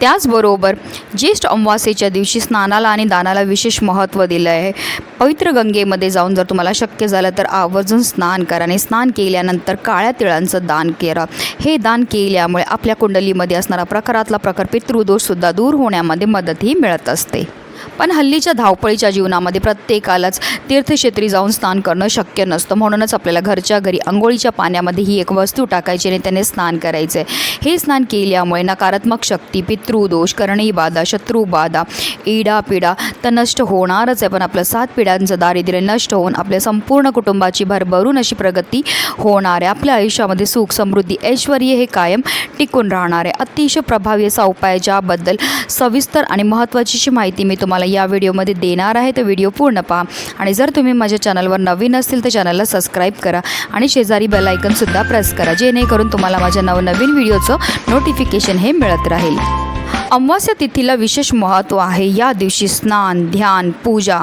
त्याचबरोबर ज्येष्ठ अमावास्येच्या दिवशी स्नानाला आणि दानाला विशेष महत्त्व दिलं आहे. पवित्र गंगेमध्ये जाऊन जर तुम्हाला शक्य झालं तर आवर्जून स्नान करा आणि स्नान केल्यानंतर काळ्या तिळांचं दान करा. हे दान केल्यामुळे आपल्या कुंडलीमध्ये असणारा प्रकारातला प्रकार पितृदोषसुद्धा दूर होण्यामध्ये मदतही मिळत असते. पण हल्लीच्या धावपळीच्या जीवनामध्ये प्रत्येकालाच तीर्थक्षेत्री जाऊन स्नान करणं शक्य नसतं. म्हणूनच आपल्याला घरच्या घरी आंघोळीच्या पाण्यामध्ये ही एक वस्तू टाकायची आणि त्याने स्नान करायचं आहे हे स्नान केल्यामुळे नकारात्मक शक्ती पितृदोष करणीबाधा शत्रुबाधा इडा पिडा तर नष्ट होणारच आहे. पण आपलं सात पिढ्यांचं दारिद्र्य नष्ट होऊन आपल्या संपूर्ण कुटुंबाची भरभरून अशी प्रगती होणार आहे. आपल्या आयुष्यामध्ये सुख समृद्धी ऐश्वर हे कायम टिकून राहणार आहे. अतिशय प्रभावी असा उपाय ज्याबद्दल सविस्तर आणि महत्त्वाची माहिती मी तुम्हाला तुम्हाला या व्हिडिओमध्ये देणार आहे तर व्हिडिओ पूर्ण पहा. आणि जर तुम्ही माझ्या चॅनलवर नवीन असतील तर चॅनलला सबस्क्राईब करा आणि शेजारी बेलायकनसुद्धा प्रेस करा जेणेकरून तुम्हाला माझ्या नवनवीन व्हिडिओचं नोटिफिकेशन हे मिळत राहील. अमावस्या तिथीला विशेष महत्त्व आहे. या दिवशी स्नान ध्यान पूजा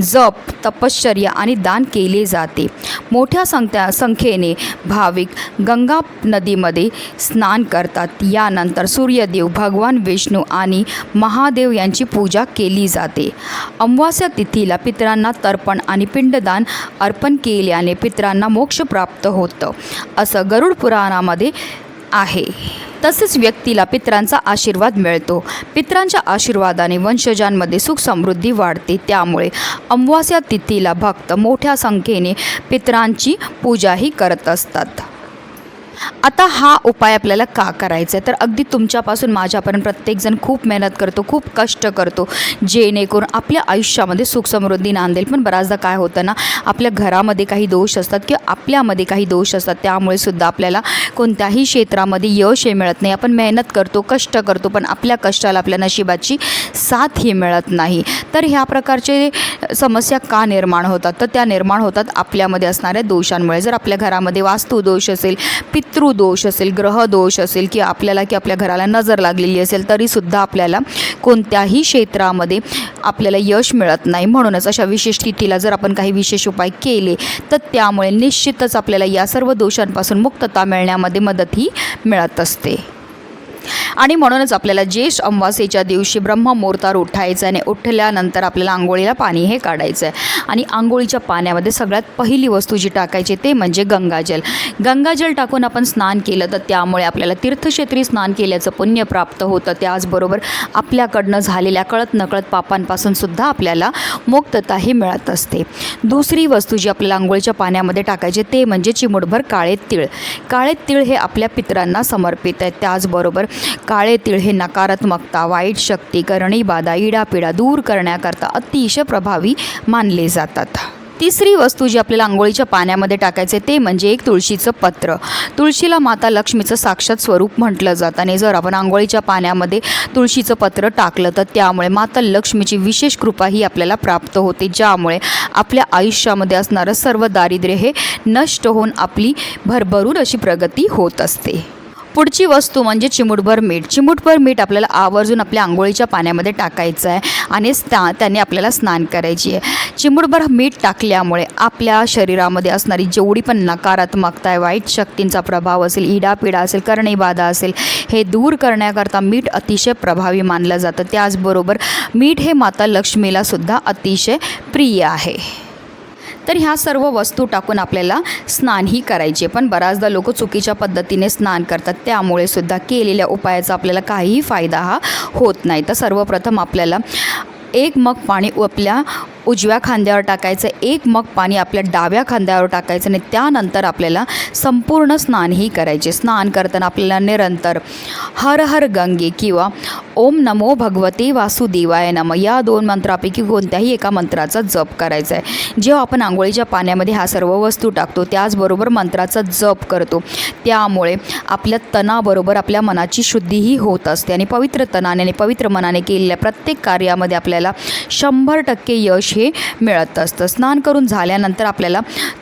जप तपश्चर्या आणि दान केले जाते. मोठ्या संख्या संख्येने भाविक गंगा नदीमध्ये स्नान करतात. यानंतर सूर्यदेव भगवान विष्णू आणि महादेव यांची पूजा केली जाते. अमावस्या तिथीला पितरांना तर्पण आणि पिंडदान अर्पण केल्याने पितरांना मोक्ष प्राप्त होतं. असं गरुड पुराणामध्ये आहे. तसेच व्यक्तीला पितरांचा आशीर्वाद मिळतो. पित्रांच्या आशीर्वादाने वंशजांमध्ये सुख समृद्धी वाढते. त्यामुळे अमावास्या तिथीला भक्त मोठ्या संख्येने पितरांची पूजाही करत असतात. आता हा उपाय आपल्याला का करायचा आहे तर अगदी तुमच्यापासून माझ्यापर्यंत प्रत्येकजण खूप मेहनत करतो खूप कष्ट करतो जेणेकरून आपल्या आयुष्यामध्ये सुख समृद्धी नांदेल. पण बऱ्याचदा काय होतं ना आपल्या घरामध्ये काही दोष असतात किंवा आपल्यामध्ये काही दोष असतात त्यामुळे सुद्धा आपल्याला कोणत्याही क्षेत्रामध्ये यश हे मिळत नाही. आपण मेहनत करतो कष्ट करतो पण आपल्या कष्टाला आपल्या नशिबाची साथ ही मिळत नाही. तर ह्या प्रकारचे समस्या का निर्माण होतात? तर त्या निर्माण होतात आपल्यामध्ये असणाऱ्या दोषांमुळे. जर आपल्या घरामध्ये वास्तू दोष असेल पितृदोष असेल ग्रहदोष असेल की आपल्याला की आपल्या घराला नजर लागलेली असेल तरीसुद्धा आपल्याला कोणत्याही क्षेत्रामध्ये आपल्याला यश मिळत नाही. म्हणूनच अशा विशेष तिथीला जर आपण काही विशेष उपाय केले तर त्यामुळे निश्चितच आपल्याला या सर्व दोषांपासून मुक्तता मिळण्यामध्ये मदतही मिळत असते. आणि म्हणूनच आपल्याला ज्येष्ठ अमावास्येच्या दिवशी ब्रह्ममुहूर्तावर उठायचं आणि उठल्यानंतर आपल्याला आंघोळीला पाणी हे काढायचं. आहे आणि आंघोळीच्या पाण्यामध्ये सगळ्यात पहिली वस्तू जी टाकायची ते म्हणजे गंगाजल गंगाजल टाकून आपण स्नान केलं तर त्यामुळे आपल्याला तीर्थक्षेत्री स्नान केल्याचं पुण्य प्राप्त होतं. त्याचबरोबर आपल्याकडनं झालेल्या कळत नकळत पापांपासून सुद्धा आपल्याला मुक्तता ही मिळत असते. दुसरी वस्तू जी आपल्याला आंघोळीच्या पाण्यामध्ये टाकायची ते म्हणजे चिमुटभर काळे तीळ. काळे तीळ हे आपल्या पितरांना समर्पित आहे. त्याचबरोबर काळे तीळ हे नकारात्मकता वाईट शक्ती करणीबाधा इडापिडा दूर करण्याकरता अतिशय प्रभावी मानले जातात. तिसरी वस्तू जी आपल्याला आंघोळीच्या पाण्यामध्ये टाकायचे ते म्हणजे एक तुळशीचं पत्र. तुळशीला माता लक्ष्मीचं साक्षात स्वरूप म्हटलं जातं आणि जर आपण आंघोळीच्या पाण्यामध्ये तुळशीचं पत्र टाकलं तर त्यामुळे माता लक्ष्मीची विशेष कृपा ही आपल्याला प्राप्त होते ज्यामुळे आपल्या आयुष्यामध्ये असणारं सर्व दारिद्र्य हे नष्ट होऊन आपली भरभरून अशी प्रगती होत असते. पुढची वस्तू म्हणजे चिमूटभर मीठ. चिमूटभर मीठ आपल्याला आवर्जून आपल्या आंघोळीच्या पाण्यामध्ये टाकायचं आहे आणि स्ना त्याने आपल्याला स्नान करायची आहे. चिमूटभर मीठ टाकल्यामुळे आपल्या शरीरामध्ये असणारी जेवढी पण नकारात्मकता आहे वाईट शक्तींचा प्रभाव असेल इडापिडा असेल करणेबाधा असेल हे दूर करण्याकरता मीठ अतिशय प्रभावी मानलं जातं. त्याचबरोबर मीठ हे माता लक्ष्मीला सुद्धा अतिशय प्रिय आहे. तर ह्या सर्व वस्तू टाकून आपल्याला स्नानही करायचे. पण बऱ्याचदा लोक चुकीच्या पद्धतीने स्नान करतात. त्यामुळे सुद्धा केलेल्या उपायाचा आपल्याला काहीही फायदा हा होत नाही. तर सर्वप्रथम आपल्याला एक मग पाणी आपल्या उजव्या खांद्यावर टाकायचं एक मग पाणी आपल्या डाव्या खांद्यावर टाकायचं आणि त्यानंतर आपल्याला संपूर्ण स्नानही करायचे. स्नान करताना आपल्याला निरंतर हर हर गंगे किंवा ओम नमो भगवते वासुदेवाय नम या दोन मंत्रापैकी कोणत्याही एका मंत्राचा जप करायचा आहे जेव्हा आपण आंघोळीच्या पाण्यामध्ये ह्या सर्व वस्तू टाकतो त्याचबरोबर मंत्राचा जप करतो त्यामुळे आपल्या तणाबरोबर आपल्या मनाची शुद्धीही होत असते. आणि पवित्र तणाने आणि पवित्र मनाने केलेल्या प्रत्येक कार्यामध्ये आपल्याला शंभर टक्के यश हे मिळत असतं. स्नान करून झाल्यानंतर आपल्याला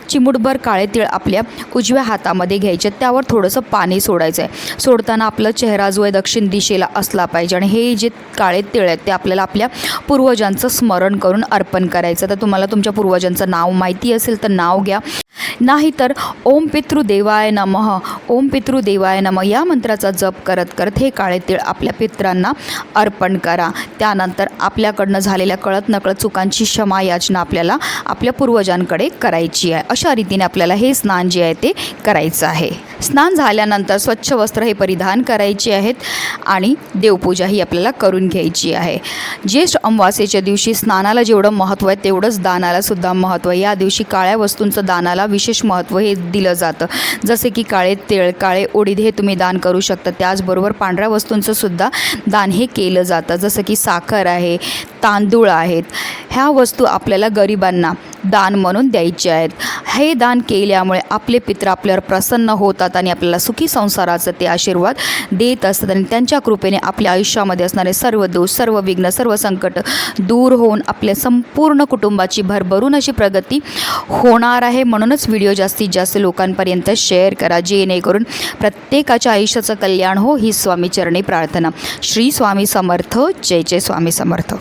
चिमुटभर काळे तीळ आपल्या उजव्या हातामध्ये घ्यायचे. त्यावर थोडंसं पाणी सोडायचं आहे सोडताना आपला चेहरा जो आहे दक्षिण दिशेला असला पाहिजे आणि हे जे काळे तीळ आहेत ते आपल्याला आपल्या पूर्वजांचं स्मरण करून अर्पण करायचं. तर तुम्हाला तुमच्या पूर्वजांचं नाव माहिती असेल तर नाव घ्या. नाहीतर ओम पितृदेवाय नमः ओम पितृदेवाय नम या मंत्राचा जप करत करत हे काळे तीळ आपल्या पित्रांना अर्पण करा. त्यानंतर आपल्याकडनं झालेल्या कळत नकळत चुकांची क्षमा याचना आपल्याला आपल्या पूर्वजांकडे करायची आहे. अशा रीतीने आपल्याला हे स्नान जे आहे ते करायचं आहे. स्नान झाल्यानंतर स्वच्छ वस्त्र हे परिधान करायचे आहेत आणि देवपूजाही आपल्याला करून घ्यायची आहे. ज्येष्ठ अमावास्येच्या दिवशी स्नानाला जेवढं महत्त्व आहे तेवढंच दानाला सुद्धा महत्त्व आहे. या दिवशी काळ्या वस्तूंचं दानाला विशेष महत्त्व हे दिलं जातं. जसे की काळे तेळ काळे उडीद हे तुम्ही दान करू शकता. त्याचबरोबर पांढऱ्या वस्तूंचं सुद्धा दान हे केलं जातं. जसं की साखर आहे तांदूळ आहेत. ह्या वस्तू आपल्याला गरिबांना दान म्हणून द्यायचे आहेत. हे दान केल्यामुळे आपले पित्र आपल्यावर प्रसन्न होतात आणि आपल्याला सुखी संसाराचं ते आशीर्वाद देत असतात आणि त्यांच्या कृपेने आपल्या आयुष्यामध्ये असणारे सर्व दोष सर्व विघ्न सर्व संकट दूर होऊन आपल्या संपूर्ण कुटुंबाची भरभरून अशी प्रगती होणार आहे. म्हणूनच व्हिडिओ जास्तीत जास्त लोकांपर्यंत शेअर करा जेणेकरून प्रत्येकाच्या आयुष्याचं कल्याण हो. ही स्वामीचरणी प्रार्थना. श्री स्वामी समर्थ. जय जय स्वामी समर्थ.